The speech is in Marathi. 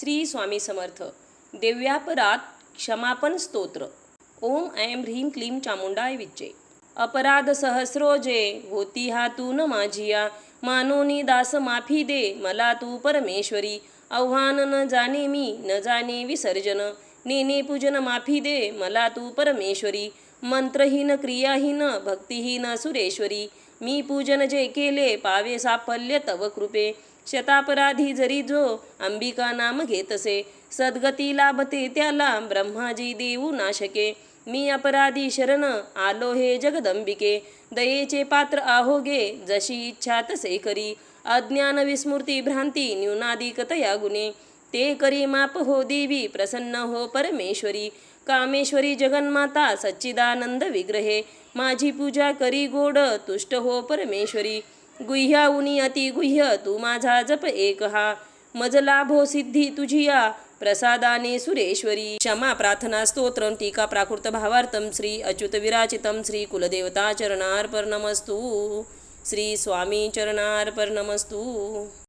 श्री स्वामी समर्थ. देव्यापरात क्षमापन स्तोत्र. ओम ऐं ह्रीं क्लीं चामुंडाय विच्चे. अपराध सहस्रोजे होती हातून माझिया. मानोनी दास माफी दे मला तू परमेश्वरी. आव्हान न जाणे मी न जाणे विसर्जन. नेने पूजन माफी दे मला तू परमेश्वरी. मंत्रहीन क्रियाहीन भक्तिहीन सुरेश्वरी मी पूजन जे केले पावे साफल्य तव कृपे. शतापराधी जरी जो अंबिका नाम घेतसे सद्गती लाभते त्याला ब्रह्माजी देऊ नाशके मी अपराधी शरण आलो हे जगदंबिके दयेचे पात्र आहोगे जशी इच्छा तसे करी. अज्ञान विस्मृती भ्रांती न्यूनाधिकतया गुणे. ते करी माप हो देवी प्रसन्न हो परमेश्वरी. कामेश्वरी जगन्माता सच्चिदानंद विग्रहे. माझी पूजा करी गोड तुष्ट हो परमेश्वरी. गुह्याहुनी अति गुह्य तू माझा जप एक हा. मज लाभो सिद्धी तुझिया प्रसादाने सुरेश्वरी. क्षमा प्रार्थना स्तोत्रम टीका प्राकृत भावार्थम श्री अच्युत विराचितम श्री कुलदेवता चरणार्पणमस्तु. श्री स्वामी चरणार्पणमस्तु.